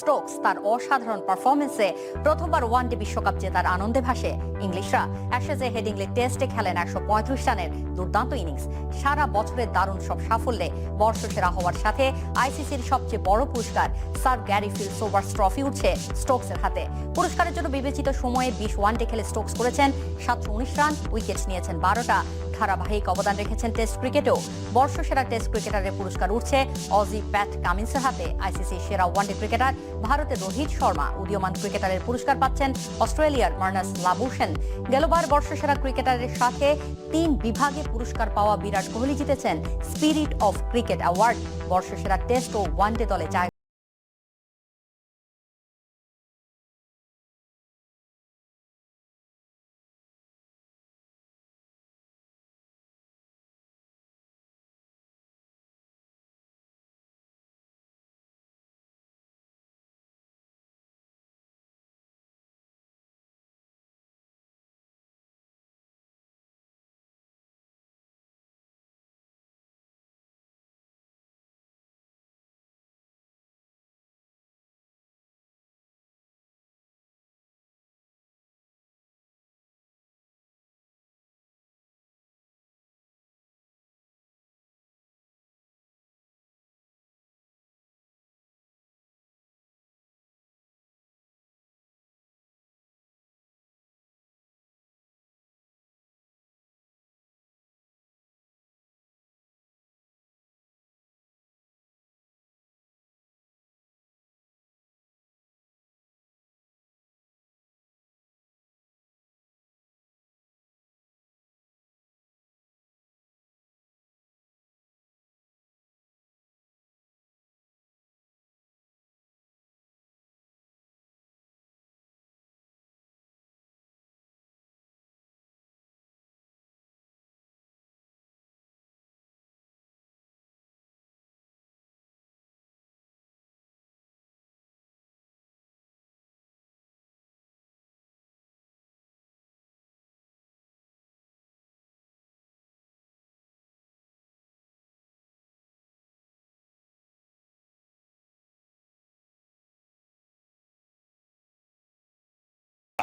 Stokes তার অসাধারণ পারফরমেন্সে প্রথমবার ওয়ানডে বিশ্বকাপ জেতার আনন্দে ভাসে ইংলিশরা। অ্যাশেজে হেডিংলে টেস্টে খেলেন একশো পঁয়ত্রিশ রানের দুর্দান্ত ইনিংস সারা বছরের দারুণ সব সাফল্যে বর্ষসেরা হওয়ার সাথে আইসিসির সবচেয়ে বড় পুরস্কার sir Garfield Sobers trophy উঠছে স্টোকসের হাতে। পুরস্কারের জন্য বিবেচিত সময়ে বিশ ওয়ানডে খেলে স্টোকস করেছেন সাতশো উনিশ রান, উইকেট নিয়েছেন বারোটা। ধারাবাহিক অবদান রেখেছেন টেস্ট ক্রিকেটেও। বর্ষসেরা টেস্ট ক্রিকেটারের পুরস্কার উঠছে অজি প্যাট কামিন্সের হাতে। আইসিসি সেরা ওয়ানডে ক্রিকেটার ভারতের রোহিত শর্মা। উদীয়মান ক্রিকেটারের পুরস্কার পাচ্ছেন অস্ট্রেলিয়ার মার্নাস লাবুসেন গেলবার বর্ষসেরা ক্রিকেটারের সাথে তিন বিভাগে পুরস্কার পাওয়া বিরাট কোহলি জিতেছেন স্পিরিট অফ ক্রিকেট অ্যাওয়ার্ড। বর্ষসেরা টেস্ট ও ওয়ানডে দলে জায়গা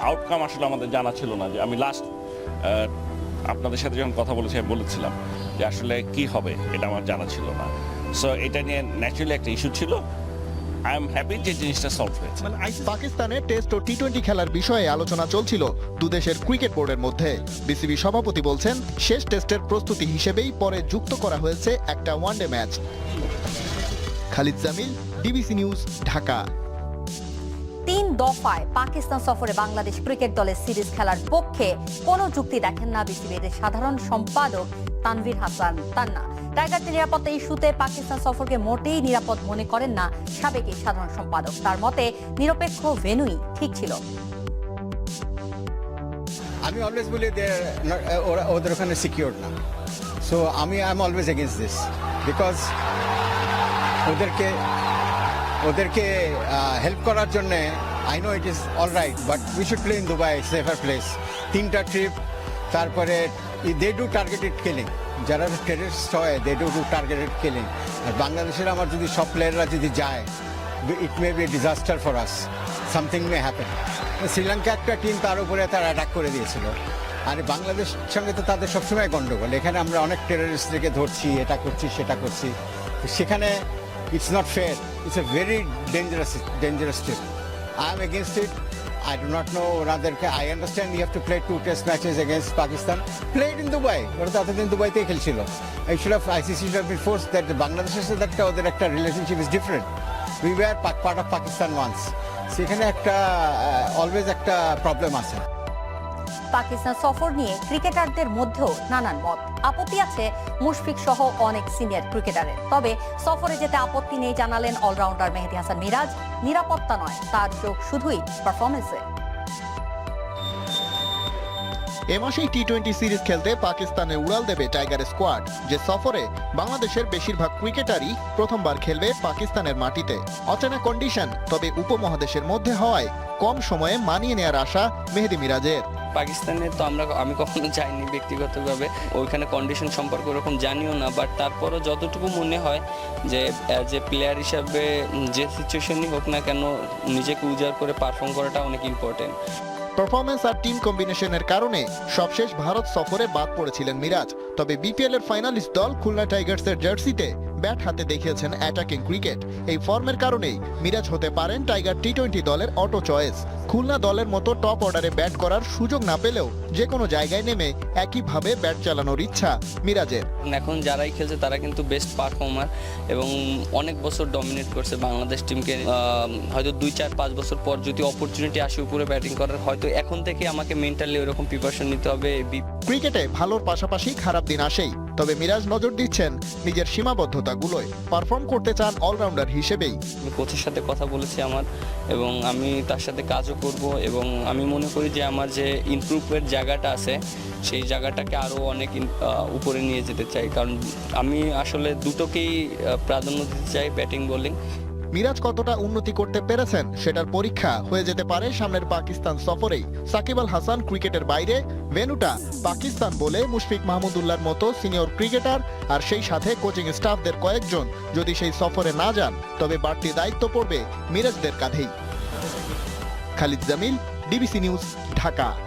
আউটকাম আসলে আমাদের জানা ছিল না যে আমি লাস্ট আপনাদের সাথে যখন কথা বলেছি, আমি বলেছিলাম যে আসলে কি হবে, এটা আমার জানা ছিল না। সো এটা নিয়ে ন্যাচুরালি একটা ইস্যু ছিল। আই এম হ্যাপি যে জিনিসটা সলভ হয়েছে। পাকিস্তানে টেস্ট ও টি টোয়েন্টি খেলার বিষয়ে আলোচনা চলছিল দুদেশের ক্রিকেট বোর্ডের মধ্যে। বিসিবি সভাপতি বলছেন, শেষ টেস্টের প্রস্তুতি হিসেবেই পরে যুক্ত করা হয়েছে একটা one day match Khalid Jamil DBC news Dhaka. দফায় পাকিস্তান সফরে বাংলাদেশ ক্রিকেট দলের সিরিজ খেলার পক্ষে কোনো যুক্তি দেখেন না বিসিবির সাধারণ সম্পাদক তানভীর হাসান তান্না। টাইগারদের নিরাপত্তা ইস্যুতে পাকিস্তান সফরকে মোটেই নিরাপদ মনে করেন না সাবেক এই সাধারণ সম্পাদক। তার মতে, নিরপেক্ষ ভেনুই ঠিক ছিল। আমি অলওয়েজ বলি ওরা, ওদের ওখানে সিকিউর না। সো আমি I am always against this because ওদেরকে ওদেরকে হেল্প করার জন্য I know it is all right but we should play in Dubai safer place তিনটা ট্রিপ তারপরে দে ডু টার্গেটেড কিলিং যারা টেরিস্ট হয় they do do targeted killing আর বাংলাদেশের আমার যদি সব প্লেয়াররা যদি যায় it may be disaster for us something may happen Sri Lanka একটা টিম তার উপরে তার অ্যাটাক করে দিয়েছিল। আর বাংলাদেশ সঙ্গে তো তাদের সবসময় গণ্ডগোল এখানে আমরা অনেক টেররিস্টদেরকে ধরছি, এটা করছি, সেটা করছি। সেখানে it's not fair it's a very dangerous dangerous trip I am against it. I do not know ওনাদেরকে I understand you have to play two test matches against Pakistan. Played it in Dubai. ওরা তো এতদিন দুবাইতেই খেলছিল I should have ICC should have been forced that বাংলাদেশের সাথে একটা ওদের একটা relationship is different we were part of Pakistan once সেখানে একটা অলওয়েজ একটা প্রবলেম আছে পাকিস্তান সফর নিয়ে ক্রিকেটারদের মধ্যেও নানান মত। আপত্তি আছে মুশফিক সহ অনেক সিনিয়র ক্রিকেটারের। তবে সফরে যেতে আপত্তি নেই জানালেন অলরাউন্ডার মেহেদি হাসান মিরাজ। নিরাপত্তা নয়, তার চোখ শুধুই পারফরমেন্সে এ মাসেই টি টোয়েন্টি সিরিজ খেলতে পাকিস্তানে উড়াল দেবে টাইগার স্কোয়াড যে সফরে বাংলাদেশের বেশিরভাগ ক্রিকেটারই প্রথমবার খেলবে পাকিস্তানের মাটিতে। অচেনা কন্ডিশন তবে উপমহাদেশের মধ্যে হওয়ায় কম সময়ে মানিয়ে নেয়ার আশা মেহেদি মিরাজের। পাকিস্তানে তো আমরা আমি কখনো যাইনি ব্যক্তিগতভাবে। ওইখানে কন্ডিশন সম্পর্কে ওরকম জানিও না বাট তারপরও যতটুকু মনে হয় যে অ্যাজ এ প্লেয়ার হিসাবে যে সিচুয়েশনই হোক না কেন, নিজেকে উজাড় করে পারফর্ম করাটা অনেক ইম্পর্টেন্ট পারফরমেন্স আর টিম কম্বিনেশনের কারণে সবশেষ ভারত সফরে বাদ পড়েছিলেন মিরাজ। তবে বিপিএল এর ফাইনালিস্ট দল খুলনা টাইগার্সের জার্সিতে ব্যাট হাতে দেখিয়েছেন অ্যাটাকিং ক্রিকেট এই ফর্মের কারণেই মিরাজ হতে পারেন টাইগার টি টোয়েন্টি দলের অটো চয়েস খুলনা দলের মতো টপ অর্ডারে ব্যাট করার সুযোগ না পেলেও যে কোনো জায়গায় নেমে একইভাবে ব্যাট চালানোর ইচ্ছা মিরাজের। এখন যারাই খেলছে তারা কিন্তু বেস্ট পারফর্মার এবং অনেক বছর ডমিনেট করছে বাংলাদেশ টিমকে হয়তো দুই চার পাঁচ বছর পর যদি অপরচুনিটি আসে উপরে ব্যাটিং করার হয়তো এখন থেকে আমাকে মেন্টালি ওরকম প্রিপারেশন নিতে হবে। ক্রিকেটে ভালোর পাশাপাশি খারাপ দিন আসেই। তবে মিরাজ নজর দিচ্ছেন নিজের সীমাবদ্ধতাগুলোয়। পারফর্ম করতে চান অলরাউন্ডার হিসেবেই। আমি কোচের সাথে কথা বলেছি আমার এবং আমি তার সাথে কাজও করব এবং আমি মনে করি যে আমার যে ইমপ্রুভের জায়গাটা আছে, সেই জায়গাটাকে আরও অনেক উপরে নিয়ে যেতে চাই। কারণ আমি আসলে দুটোকেই প্রাধান্য দিতে চাই ব্যাটিং, বোলিং। মিরাজ কতটা উন্নতি করতে পেরেছেন সেটার পরীক্ষা হয়ে যেতে পারে সামনের পাকিস্তান সফরেই। সাকিব আল হাসান ক্রিকেটের বাইরে, ভেনুটা পাকিস্তান বলে মুশফিক মাহমুদুল্লাহর মতো সিনিয়র ক্রিকেটার আর সেই সাথে কোচিং স্টাফদের কয়েকজন যদি সেই সফরে না যান, তবে বাড়তি দায়িত্ব পড়বে মিরাজদের কাঁধেই। Khalid Jamil DBC news, Dhaka.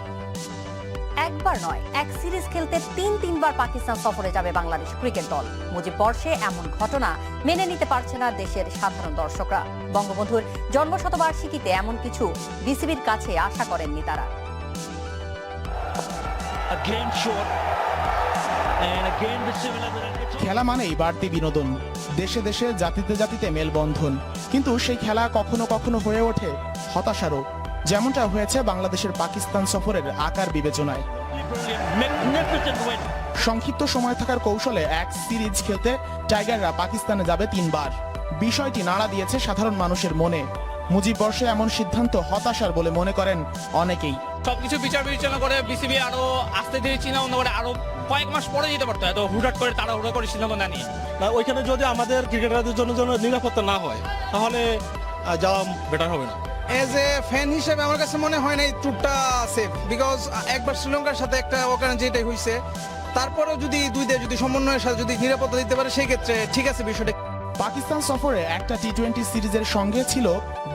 একবার নয় এক সিরিজ খেলতে তিন তিনবার পাকিস্তান সফরে যাবে বাংলাদেশ ক্রিকেট দল। মুজিব বর্ষে এমন ঘটনা মেনে নিতে পারছে না দেশের সাধারণ দর্শকরা। বঙ্গবন্ধুর জন্মশতবার্ষিকীতে এমন কিছু বিসিবির কাছে আশা করেননি তারা। খেলা মানেই বাড়তি বিনোদন। দেশে দেশে জাতিতে জাতিতে মেলবন্ধন। কিন্তু সেই খেলা কখনো কখনো হয়ে ওঠে হতাশারও। যেমনটা হয়েছে বাংলাদেশের পাকিস্তান সফরের আকার বিবেচনায়। সংক্ষিপ্ত সময় থাকার কৌশলে এক সিরিজ খেলতে টাইগাররা পাকিস্তানে যাবে তিনবার। বিষয়টি নাড়া দিয়েছে সাধারণ মানুষের মনে। মুজিব বর্ষে এমন সিদ্ধান্ত হতাশার বলে মনে করেন অনেকেই। সবকিছু বিচার বিবেচনা করে বিসিবি আরও আস্তে ধীরে চিন্তা ভাবনা করে আরও কয়েক মাস পরে যেতে পারতো। এত হুটহাট করে তারা হুড়া করে সিদ্ধান্ত না নিয়ে ওইখানে যদি আমাদের ক্রিকেটারদের জন্য জন্য নিরাপত্তা না হয় তাহলে যাওয়া বেটার হবে না। এজ এ ফ্যান হিসেবে আমার কাছে মনে হয় ট্যুরটা সেফ বিকজ একবার শ্রীলঙ্কার সাথে একটা ওখানে যেটাই হয়েছে তারপরেও যদি দুই দেশ যদি সমন্বয়ের সাথে যদি নিরাপত্তা দিতে পারে সেই ক্ষেত্রে ঠিক আছে বিষয়টা। পাকিস্তান সফরে একটা টি টোয়েন্টি সিরিজের সঙ্গে ছিল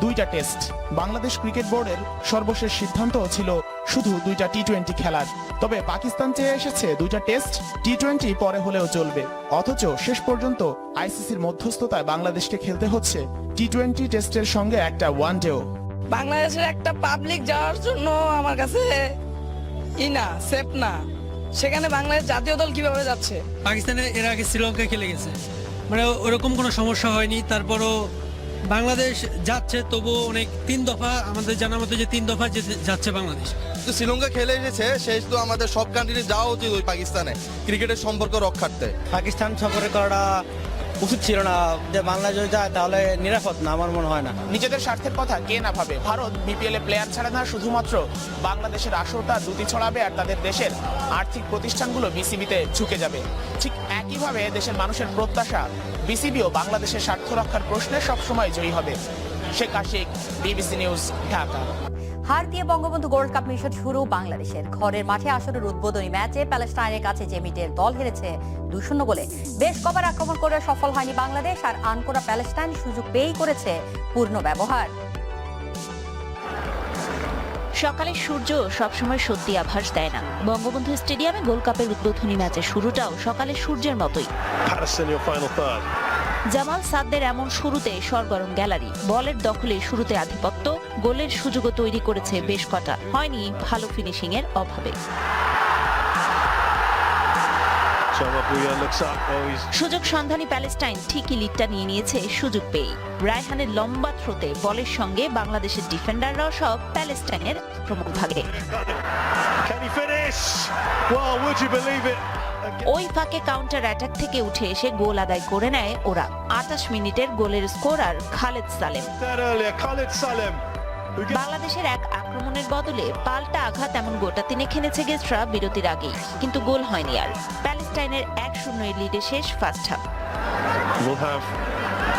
দুইটা টেস্ট। বাংলাদেশ ক্রিকেট বোর্ডের সর্বশেষ সিদ্ধান্ত ছিল শুধু দুইটা টি টোয়েন্টি খেলার। তবে পাকিস্তান চেয়ে এসেছে দুইটা টেস্ট টি টোয়েন্টি পরে হলেও চলবে। অথচ শেষ পর্যন্ত আইসিসির মধ্যস্থতায় বাংলাদেশকে খেলতে হচ্ছে টি টোয়েন্টি টেস্টের সঙ্গে একটা ওয়ান ডেও বাংলাদেশের একটা পাবলিক যাওয়ার জন্য আমার কাছে ই না সেফ না। সেখানে বাংলাদেশ জাতীয় দল কীভাবে যাচ্ছে? পাকিস্তানে এর আগে শ্রীলঙ্কায় খেলে গেছে। মানে ওরকম কোনো সমস্যা হয়নি। তারপরও বাংলাদেশ যাচ্ছে তবুও অনেক তিন দফা আমাদের জানার মতো যে তিন দফা যেতে- যাচ্ছে বাংলাদেশ। তো শ্রীলঙ্কা খেলে এসেছে শেষ তো আমাদের সব কান্ট্রি যাওয়া উচিত ওই পাকিস্তানে ক্রিকেটের সম্পর্ক রক্ষার্থে। পাকিস্তান সফরে করাটা উচিত ছিল না যে বাংলাদেশ যদি যায় তাহলে নিরাপদ না, আমার মনে হয় না। নিজেদের স্বার্থের কথা কে না ভাবে? ভারত বিপিএল এ প্লেয়ার ছাড়া না, শুধুমাত্র বাংলাদেশের আসরটা দুটি ছড়াবে আর তাদের দেশের আর্থিক প্রতিষ্ঠানগুলো বিসিবিতে ঝুঁকে যাবে। ঠিক একইভাবে দেশের মানুষের প্রত্যাশা বিসিবিও বাংলাদেশের স্বার্থ রক্ষার প্রশ্নে সবসময় জয়ী হবে। Sheikh Ashiq BBC news Dhaka. হার দিয়ে বঙ্গবন্ধু গোল্ড কাপ মিশন শুরু বাংলাদেশের। ঘরের মাঠে আসরের উদ্বোধনী ম্যাচে প্যালেস্টাইনের কাছে জেমিটের দল হেরেছে দুই শূন্য গোলে। বেশ কবার আক্রমণ করে সফল হয়নি বাংলাদেশ আর আনকোরা প্যালেস্টাইন সুযোগ পেয়েই করেছে পূর্ণ ব্যবহার। সকালে সূর্য সবসময় সত্যি আভাস দেয় না। বঙ্গবন্ধু স্টেডিয়ামে গোল্ড কাপের উদ্বোধনী ম্যাচের শুরুটাও সকালে সূর্যের মতোই। জামাল সাদ্দের এমন শুরুতে সরগরম গ্যালারি। বলের দখলে শুরুতে আধিপত্য গোলের সুযোগও তৈরি করেছে বেশ কটা। হয়নি ভালো ফিনিশিং এর অভাবে। সুযোগ সন্ধানী প্যালেস্টাইন ঠিকই লিডটা নিয়ে নিয়েছে সুযোগ পেয়ে রায়হানের লম্বা থ্রোতে বলের সঙ্গে বাংলাদেশের ডিফেন্ডাররাও সব প্যালেস্টাইনের আক্রমণ ভাগে। ওই ফাঁকে কাউন্টার অ্যাটাক থেকে উঠে এসে গোল আদায় করে নেয় ওরা। আটাশ মিনিটের গোলের স্কোরার খালেদ সালেম। বাংলাদেশের এক আক্রমণের বদলে পাল্টা আঘাত এমন গোটা তিনে খেলেছে গেস্টরা বিরতির আগেই, কিন্তু গোল হয়নি আর প্যালেস্টাইনের এক শূন্য লিডে শেষ ফার্স্ট হাফ.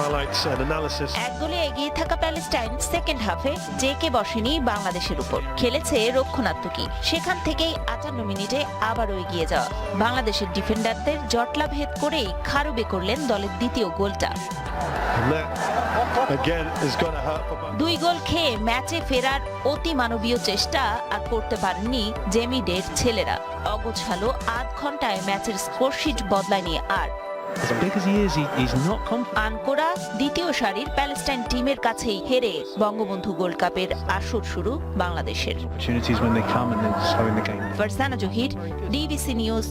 এক গোলে এগিয়ে থাকা প্যালেস্টাইন সেকেন্ড হাফে জেকে বসেনি বাংলাদেশের উপর। খেলেছে রক্ষণাত্মকী সেখান থেকেই আটান্ন মিনিটে আবারও এগিয়ে যাওয়া। বাংলাদেশের ডিফেন্ডারদের জটলা ভেদ করেই খারুবে করলেন দলের দ্বিতীয় গোলটা। দুই গোল খেয়ে ম্যাচে ফেরার অতি মানবীয় চেষ্টা আর করতে পারেননি জেমিডের ছেলেরা। অগোছালো আধ ঘন্টায় ম্যাচের স্কোরশিট বদলায়নি আর। As big as he is, he, he's not confident. আনকোরা দ্বিতীয় সারির প্যালেস্টাইন টিমের কাছেই হেরে বঙ্গবন্ধু গোল্ড কাপের আসর শুরু বাংলাদেশের Opportunities when they come and then slowing the game. Farzana Zahir DBC news